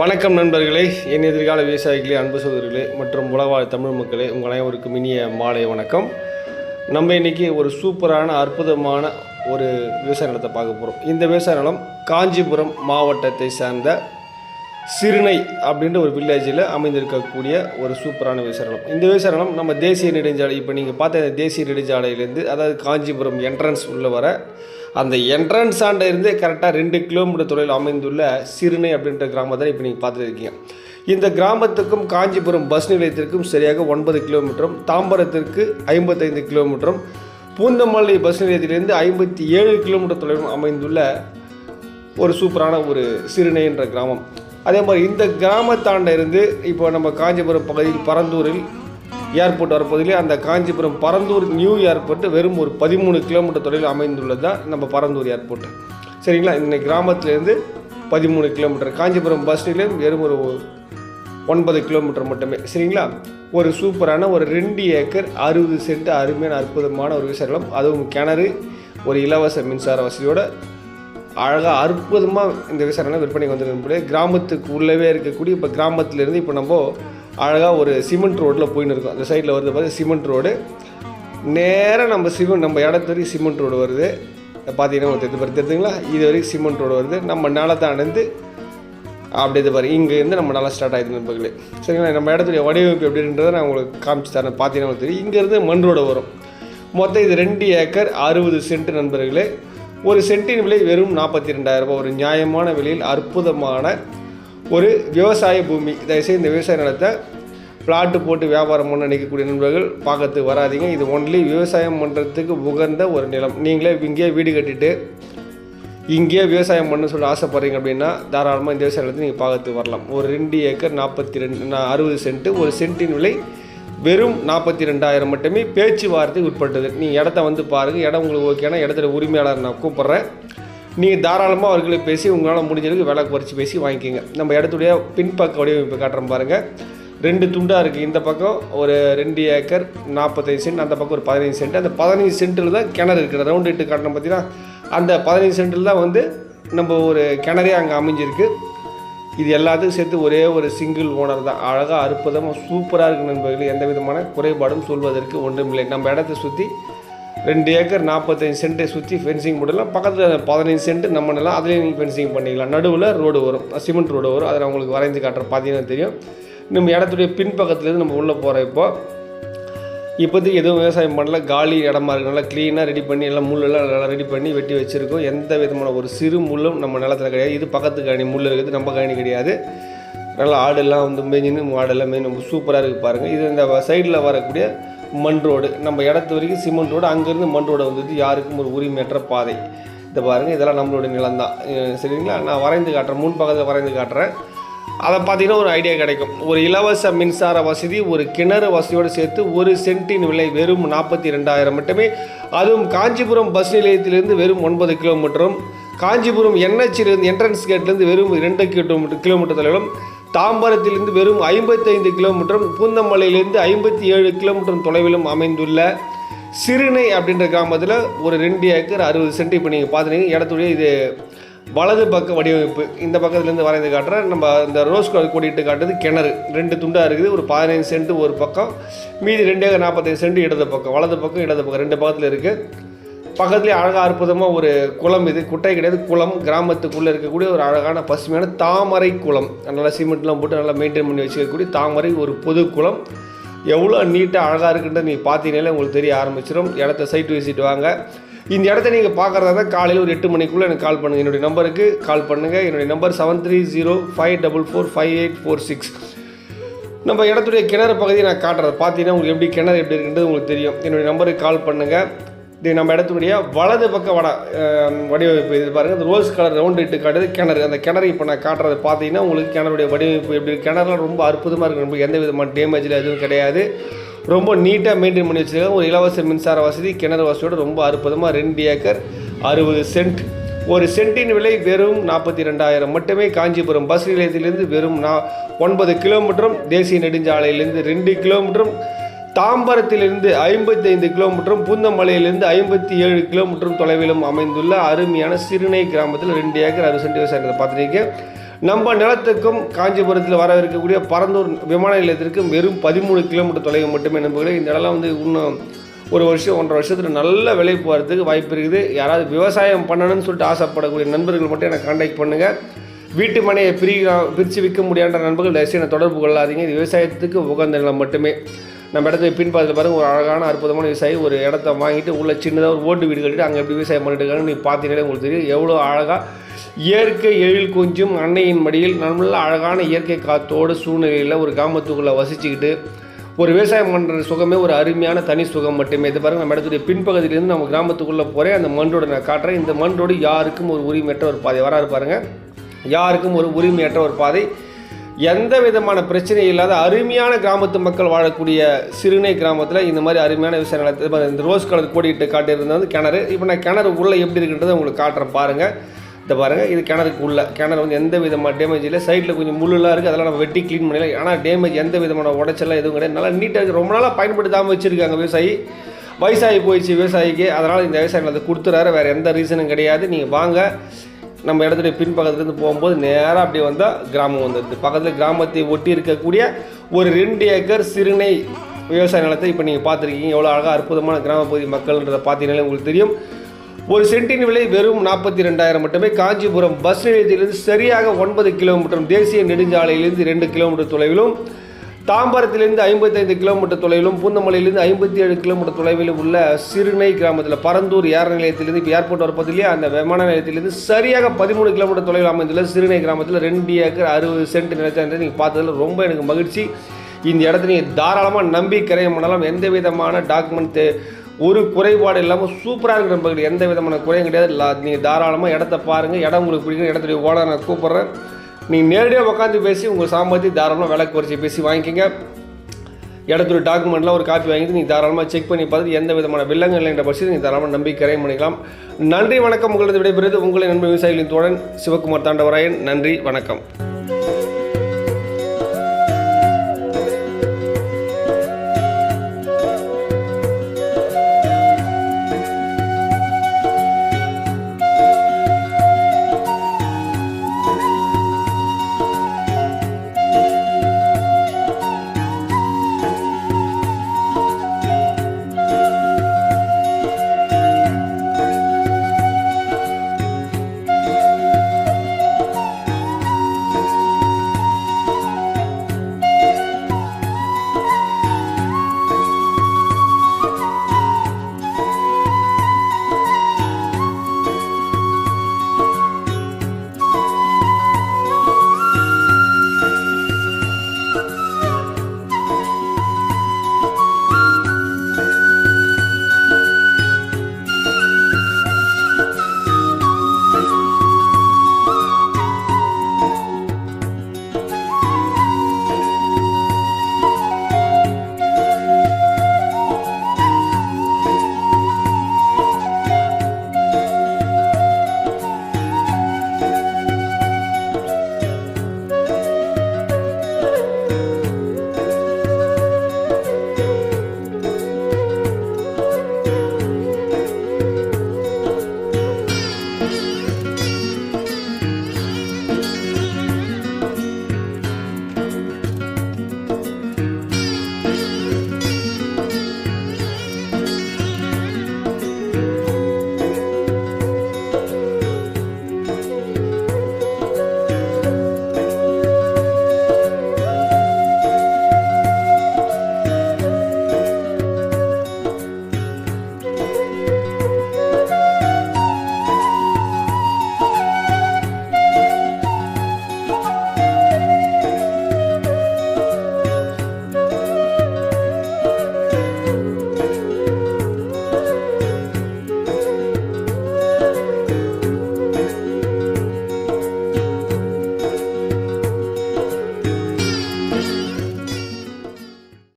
வணக்கம் நண்பர்களே என் எதிர்கால விவசாயிகளே அன்பு சகோதரர்களே மற்றும் உலகவாழ் தமிழ் மக்களே உங்கள் அனைவருக்கும் இனிய மாலை வணக்கம். நம்ம இன்னைக்கு ஒரு சூப்பரான அற்புதமான ஒரு விவசாய நிலத்தை பார்க்க போகிறோம் இந்த விவசாய நிலம் காஞ்சிபுரம் மாவட்டத்தை சார்ந்த சிறுனை அப்படின்ற ஒரு வில்லேஜில் அமைந்திருக்கக்கூடிய ஒரு சூப்பரான விவசாய நிலம். இந்த விவசாய நிலம் நம்ம தேசிய நெடுஞ்சாலை இப்போ நீங்கள் பார்த்த தேசிய நெடுஞ்சாலையிலேருந்து அதாவது காஞ்சிபுரம் என்ட்ரன்ஸ் உள்ள வர அந்த என்ட்ரன்ஸ் ஆண்ட இருந்து கரெக்டாக ரெண்டு கிலோமீட்டர் தொலைவில் அமைந்துள்ள சிறுனை அப்படின்ற கிராமத்தை இப்போ நீங்கள் பார்த்துருக்கீங்க. இந்த கிராமத்துக்கும் காஞ்சிபுரம் பஸ் நிலையத்திற்கும் சரியாக ஒன்பது கிலோமீட்டரும் தாம்பரத்திற்கு ஐம்பத்தைந்து கிலோமீட்டரும் பூந்தமல்லி பஸ் நிலையத்திலிருந்து ஐம்பத்தி ஏழு கிலோமீட்டர் தொலைவில் அமைந்துள்ள ஒரு சூப்பரான ஒரு சிறுனை என்ற கிராமம். அதே மாதிரி இந்த கிராமத்தாண்ட இருந்து இப்போ நம்ம காஞ்சிபுரம் பகுதியில் பரந்தூரில் ஏர்போர்ட் வரப்போதிலே அந்த காஞ்சிபுரம் பரந்தூர் நியூ ஏர்போர்ட் வெறும் ஒரு பதிமூணு கிலோமீட்டர் தொலைவில் அமைந்துள்ளது தான் நம்ம பரந்தூர் ஏர்போர்ட். சரிங்களா? இந்த கிராமத்திலேருந்து பதிமூணு கிலோமீட்டர் காஞ்சிபுரம் பஸ் நிலையம் வெறும் ஒரு ஒன்பது கிலோமீட்டர் மட்டுமே. சரிங்களா? ஒரு சூப்பரான ஒரு ரெண்டு ஏக்கர் அறுபது சென்ட் அருமையான அற்புதமான ஒரு விவசாயம் அதுவும் கிணறு ஒரு இலவச மின்சார வசதியோடு அழகாக அற்புதமாக இந்த விசாரணை விற்பனைக்கு வந்துருக்கு கிராமத்துக்கு உள்ளவே இருக்கக்கூடிய இப்போ கிராமத்துலேருந்து இப்போ நம்ம அழகாக ஒரு சிமெண்ட் ரோட்டில் போயின்னு இருக்கும். அந்த சைடில் வருது பார்த்து சிமெண்ட் ரோடு. நேராக நம்ம சிமெண்ட் நம்ம இடத்து வரைக்கும் சிமெண்ட் ரோடு வருது. பார்த்தீங்கன்னா ஒரு தெரிஞ்சு பாரு தெரிஞ்சுங்களா? இது வரைக்கும் சிமெண்ட் ரோடு வருது. நம்ம நிலத்தை அடைந்து அப்படி இது பாரு இங்கேருந்து நம்ம நல்லா ஸ்டார்ட் ஆகிடுது நண்பர்களே. சரிங்களா? நம்ம இடத்துடைய வடிவமைப்பு எப்படின்றத நான் உங்களுக்கு காமிச்சு தரேன். பார்த்தீங்கன்னா தெரியும். இங்கேருந்து மண் ரோடு வரும். மொத்தம் இது ரெண்டு ஏக்கர் அறுபது சென்ட் நண்பர்களே. ஒரு சென்ட்டின் விலை வெறும் நாற்பத்தி ரெண்டாயிரம் ரூபாய். ஒரு நியாயமான விலையில் அற்புதமான ஒரு விவசாய பூமி. தயவுசெய்து இந்த விவசாய நிலத்தை பிளாட்டு போட்டு வியாபாரம் பண்ண நினைக்கக்கூடிய நண்பர்கள் பார்க்கறதுக்கு வராதீங்க. இது ஒன்லி விவசாயம் பண்ணுறதுக்கு உகந்த ஒரு நிலம். நீங்களே இங்கேயே வீடு கட்டிட்டு இங்கேயே விவசாயம் பண்ண சொல்லி ஆசைப்படுறீங்க அப்படின்னா தாராளமாக இந்த விவசாய நிலத்தை நீங்கள் பார்க்கறதுக்கு வரலாம். ஒரு ரெண்டு ஏக்கர் நாற்பத்தி ரெண்டு அறுபது சென்ட்டு ஒரு சென்ட்டின் விலை வெறும் நாற்பத்தி ரெண்டாயிரம் மட்டுமே பேச்சுவார்த்தைக்கு உட்பட்டது. நீங்கள் இடத்த வந்து பாருங்கள் இடம் உங்களுக்கு ஓகேனா இடத்துல உரிமையாளர் நான் கூப்பிட்றேன். நீங்கள் தாராளமாக அவர்களை பேசி உங்களால் முடிஞ்சளவுக்கு விலை குறைச்சி பேசி வாங்கிக்கோங்க. நம்ம இடத்துடைய பின்பக்க வடிவமைப்பு காட்டுறோம் பாருங்கள் ரெண்டு துண்டாக இருக்குது இந்த பக்கம் ஒரு ரெண்டு ஏக்கர் நாற்பத்தைந்து சென்ட் அந்த பக்கம் ஒரு பதினைஞ்சு சென்ட். அந்த பதினைஞ்சு சென்ட்டில் தான் கிணறு இருக்குது. ரவுண்ட் இட்டு காட்டணும் பார்த்தீங்கன்னா அந்த பதினைஞ்சு சென்ட்டில் தான் வந்து நம்ம ஒரு கிணறே அங்கே அமைஞ்சிருக்கு. இது எல்லாத்துக்கும் சேர்த்து ஒரே ஒரு சிங்கிள் ஓனர் தான். அழகாக அற்புதமாக சூப்பராக இருக்கு நண்பர்கள். எந்த விதமான குறைபாடும் சொல்வதற்கு ஒன்றுமில்லை. நம்ம இடத்த சுற்றி ரெண்டு ஏக்கர் நாற்பத்தஞ்சு சென்ட்டை சுற்றி ஃபென்சிங் போடலாம் பக்கத்தில் பதினைஞ்சு சென்ட் நம்ம நிலம் அதிலே நீங்கள் ஃபென்சிங் பண்ணிக்கலாம். நடுவில் ரோடு வரும். சிமெண்ட் ரோடு வரும். அதை உங்களுக்கு வரைஞ்சு காட்டுற பார்த்தீங்கன்னா தெரியும். நம்ம இடத்துடைய பின்பக்கத்துலேருந்து நம்ம உள்ளே போகிற இப்போ இப்போதைக்கு எதுவும் விவசாயம் பண்ணல. காலி இடமா இருக்குது நல்லா க்ளீனாக ரெடி பண்ணி எல்லாம் முள்ளெல்லாம் நல்லா ரெடி பண்ணி வெட்டி வச்சுருக்கோம். எந்த விதமான ஒரு சிறு முள்ளும் நம்ம நிலத்தில் கிடையாது. இது பக்கத்து காணி முள் இருக்குது. நம்ம காணி கிடையாது. நல்லா ஆடெல்லாம் வந்து மேஞ்சின்னு ஆடெல்லாம் மேய் நம்ம சூப்பராக இருக்குது பாருங்கள் இது இந்த சைடில் வரக்கூடிய மண் ரோடு. நம்ம இடத்து வரைக்கும் சிமெண்ட் ரோடு அங்கேருந்து மண் ரோடு வந்தது யாருக்கும் ஒரு உரிமையற்ற பாதை. இதை பாருங்கள் இதெல்லாம் நம்மளுடைய நிலம்தான். தான் சரிங்களா? நான் வரைந்து காட்டுறேன் முன் பக்கத்தில் வரைந்து காட்டுறேன். அதை பார்த்தீங்கன்னா ஒரு ஐடியா கிடைக்கும். ஒரு இலவச மின்சார வசதி ஒரு கிணறு வசதியோடு சேர்த்து ஒரு சென்ட்டின் விலை வெறும் நாற்பத்தி ரெண்டாயிரம் மட்டுமே. அதுவும் காஞ்சிபுரம் பஸ் நிலையத்திலிருந்து வெறும் ஒன்பது கிலோமீட்டரும் காஞ்சிபுரம் என்ஹெச்சிலிருந்து என்ட்ரன்ஸ் கேட்லேருந்து வெறும் ரெண்டு கிலோமீட்டர் கிலோமீட்டர் தொலைவிலும் தாம்பரத்திலிருந்து வெறும் ஐம்பத்தைந்து கிலோமீட்டரும் பூந்தமலையிலிருந்து ஐம்பத்தி ஏழு கிலோமீட்டர் தொலைவிலும் அமைந்துள்ள சிறுனை அப்படின்ற கிராமத்தில் ஒரு ரெண்டு ஏக்கர் அறுபது சென்ட் இப்போ நீங்கள் பார்த்துருக்கீங்க இடத்துடைய இது வலது பக்க வடிவமைப்பு. இந்த பக்கத்துலேருந்து வரைந்து காட்டுறேன் நம்ம இந்த ரோஸ் கலர் கொடிட்டு காட்டுறது கிணறு. ரெண்டு துண்டாக இருக்குது. ஒரு பதினைஞ்சு சென்ட் ஒரு பக்கம். மீதி ரெண்டு ஏக்கர் நாற்பத்தைந்து சென்ட் இடது பக்கம். வலது பக்கம் இடது பக்கம். ரெண்டு பக்கத்தில் இருக்குது பக்கத்துலேயே அழகாக அற்புதமாக ஒரு குளம் இது. குட்டை கிடையாது குளம். கிராமத்துக்குள்ளே இருக்கக்கூடிய ஒரு அழகான பசுமையான தாமரை குளம். நல்லா சிமெண்ட்லாம் போட்டு நல்லா மெயின்டைன் பண்ணி வச்சுக்கக்கூடிய தாமரை ஒரு பொது குளம். எவ்வளோ நீட்டாக அழகாக இருக்குன்றது நீங்கள் பார்த்தீங்கனாலே உங்களுக்கு தெரிய ஆரம்பிச்சிடும் இடத்த சைட் விசிட் வாங்க. இந்த இடத்த நீங்கள் பார்க்குறதா தான் காலையில் ஒரு எட்டு மணிக்குள்ளே எனக்கு கால் பண்ணுங்கள் என்னுடைய நம்பருக்கு கால் பண்ணுங்கள் என்னுடைய number seven three zero five double four five eight four six நம்ம இடத்துடைய கிணறு பகுதியை நான் காட்டுறேன். பார்த்தீங்கன்னா உங்களுக்கு எப்படி கிணறு எப்படி இருக்குன்றது உங்களுக்கு தெரியும். என்னுடைய நம்பருக்கு கால் பண்ணுங்கள் இது நம்ம இடத்துடைய வலது பக்க வட வடிவமைப்பு. இது பாருங்கள் இந்த ரோஸ் கலர் ரவுண்ட் இட்டு காட்டுது கிணறு. அந்த கிணறு இப்போ நான் காட்டுறது பார்த்தீங்கன்னா உங்களுக்கு கிணறுடைய வடிவமைப்பு எப்படி கிணறுலாம் ரொம்ப அற்புதமாக இருக்குது நமக்கு எந்த விதமான டேமேஜில் எதுவும் கிடையாது. ரொம்ப நீட்டாக மெயின்டைன் பண்ணி வச்சுருக்காங்க. ஒரு இலவச மின்சார வசதி கிணறு வசதியோட ரொம்ப அற்புதமாக ரெண்டு ஏக்கர் அறுபது சென்ட். ஒரு சென்ட்டின் விலை வெறும் நாற்பத்தி ரெண்டாயிரம் மட்டுமே காஞ்சிபுரம் பஸ் நிலையத்திலிருந்து வெறும் நா ஒன்பது கிலோமீட்டரும் தேசிய நெடுஞ்சாலையிலிருந்து ரெண்டு கிலோமீட்டரும் தாம்பரத்திலிருந்து ஐம்பத்தைந்து கிலோமீட்டரும் பூந்தமலையிலிருந்து ஐம்பத்தி ஏழு கிலோமீட்டரும் தொலைவிலும் அமைந்துள்ள அருமையான சிறுனை கிராமத்தில் ரெண்டு ஏக்கர் அறுபது சென்ட் விவசாயத்தை பார்த்துருக்கீங்க நம்ம நிலத்துக்கும் காஞ்சிபுரத்தில் வர இருக்கக்கூடிய பரந்தூர் விமான நிலையத்திற்கும் வெறும் பதிமூணு கிலோமீட்டர் தொலைவு மட்டுமே நம்புகிறேன் இந்த இடம்லாம் வந்து இன்னும் ஒரு வருஷம் ஒன்றரை வருஷத்தில் நல்ல விலை போகிறதுக்கு வாய்ப்பு இருக்குது. யாராவது விவசாயம் பண்ணணும்னு சொல்லிட்டு ஆசைப்படக்கூடிய நண்பர்கள் மட்டும் எனக்கு காண்டாக்ட் பண்ணுங்கள் வீட்டு மனையை பிரி பிரித்து விற்க முடியாத நண்பர்கள் தயவுசெய்து தொடர்பு கொள்ளாதீங்க. இது விவசாயத்துக்கு உகந்த நிலம் மட்டுமே. நம்ம இடத்துல பின்பாதத்தில் பாருங்கள் ஒரு அழகான அற்புதமான விவசாயி ஒரு இடத்த வாங்கிட்டு உள்ள சின்னதாக ஒரு ஓட்டு வீடு கட்டிட்டு அங்கே எப்படி விவசாயம் பண்ணிட்டு இருக்காங்க நீ பார்த்தீங்கன்னா உங்களுக்கு தெரியும். எவ்வளோ அழகாக இயற்கை எழில் கொஞ்சம் அன்னையின் மடியில் நல்ல அழகான இயற்கை காத்தோடு சூழ்நிலையில் ஒரு கிராமத்துக்குள்ளே வசிச்சுக்கிட்டு ஒரு விவசாயம் பண்ணுற சுகமே ஒரு அருமையான தனி சுகம் மட்டுமே. இது பாருங்கள் நம்ம இடத்துடைய பின்பகுதியிலேருந்து நம்ம கிராமத்துக்குள்ளே போகிறேன் அந்த மண்ணோட நான் காட்டுறேன். இந்த மண்ணோடு யாருக்கும் ஒரு உரிமையற்ற ஒரு பாதை. வராது பாருங்கள் யாருக்கும் ஒரு உரிமையற்ற ஒரு பாதை. எந்த விதமான பிரச்சனையும் இல்லாத அருமையான கிராமத்து மக்கள் வாழக்கூடிய சிறுனை கிராமத்தில் இந்த மாதிரி அருமையான விவசாய நிலத்தை இந்த ரோஸ் கலர் கோடிட்டு காட்டியிருந்தது வந்து கிணறு. இப்போ நான் கிணறு உள்ளே எப்படி இருக்குன்றதை உங்களுக்கு காட்டுறேன் பாருங்கள் இதை பாருங்கள் இது கிணறுக்கு உள்ள கிணறு வந்து எந்த விதமான டேமேஜ் இல்லை. சைடில் கொஞ்சம் முள்ளுலாம் இருக்குது அதெல்லாம் நம்ம வெட்டி க்ளீன் பண்ணல ஆனால் டேமேஜ் எந்த விதமான உடைச்சலாம் எதுவும் கிடையாது. நல்லா நீட்டாக இருக்குது ரொம்ப நாளாக பயன்படுத்தாமல் வச்சுருக்காங்க விவசாயி. வயசாகி போயிடுச்சு விவசாயிக்கு. அதனால் இந்த விவசாயம் நிலத்தை கொடுத்துறாரு. வேறு எந்த ரீசனும் கிடையாது. நீங்கள் வாங்க. நம்ம இடத்துடைய பின்பக்கத்துலேருந்து போகும்போது நேராக அப்படியே வந்தால் கிராமம் வந்துடுது பக்கத்தில் கிராமத்தை ஒட்டி இருக்கக்கூடிய ஒரு ரெண்டு ஏக்கர் சிறுனை விவசாய நிலத்தை இப்போ நீங்கள் பார்த்துருக்கீங்க. எவ்வளோ அழகாக அற்புதமான கிராம பகுதி மக்கள்ன்றதை பார்த்தீங்கன்னாலே உங்களுக்கு தெரியும். ஒரு சென்டின் விலை வெறும் நாற்பத்தி ரெண்டாயிரம் மட்டுமே. காஞ்சிபுரம் பஸ் நிலையத்திலிருந்து சரியாக ஒன்பது கிலோமீட்டர் தேசிய நெடுஞ்சாலையிலிருந்து ரெண்டு கிலோமீட்டர் தொலைவிலும் தாம்பரத்திலிருந்து ஐம்பத்தைந்து கிலோமீட்டர் தொலைவிலும் பூந்தமல்லியிலிருந்து ஐம்பத்தி ஏழு கிலோமீட்டர் தொலைவிலும் உள்ள சிறுனை கிராமத்தில் பரந்தூர் ஏர் நிலையத்திலிருந்து இப்போ ஏர்போர்ட் வரப்போது இல்லையா அந்த விமான நிலையத்திலிருந்து சரியாக பதிமூணு கிலோமீட்டர் தொலைவில் அமைந்துள்ள சிறுனை கிராமத்தில் ரெண்டு ஏக்கர் அறுபது சென்ட் நிலத்தை நீங்கள் பார்த்ததில் ரொம்ப எனக்கு மகிழ்ச்சி. இந்த இடத்த நீங்கள் தாராளமாக நம்பி கிரையம் பண்ணலாம். எந்த விதமான டாக்குமெண்ட் ஒரு குறைபாடு இல்லாமல் சூப்பராக இருக்கிற நண்பர்கள் எந்த விதமான குறையும் கிடையாது. நீங்கள் தாராளமாக இடத்த பாருங்கள் இடம் உங்களுக்கு பிடிக்கும். இடத்துடைய ஓட நான் கூப்பிட்றேன். நீங்கள் நேரடியாக உட்காந்து பேசி உங்கள் சாமர்த்தி தாராளமாக விலை குறைச்சி பேசி வாங்கிக்கோங்க. இடத்துல டாக்குமெண்ட்லாம் ஒரு காப்பி வாங்கிட்டு நீங்கள் தாராளமாக செக் பண்ணி பார்த்து எந்த விதமான வில்லங்கள் இல்லைன்ற பட்சத்தில் நீங்கள் தாராளமாக நம்பி கரையம் பண்ணிக்கலாம். நன்றி வணக்கம். உங்களது விடைபெறுவது உங்களை நண்பர் விவசாயிகளின் தோழன் சிவகுமார் தாண்டவராயன். நன்றி வணக்கம்.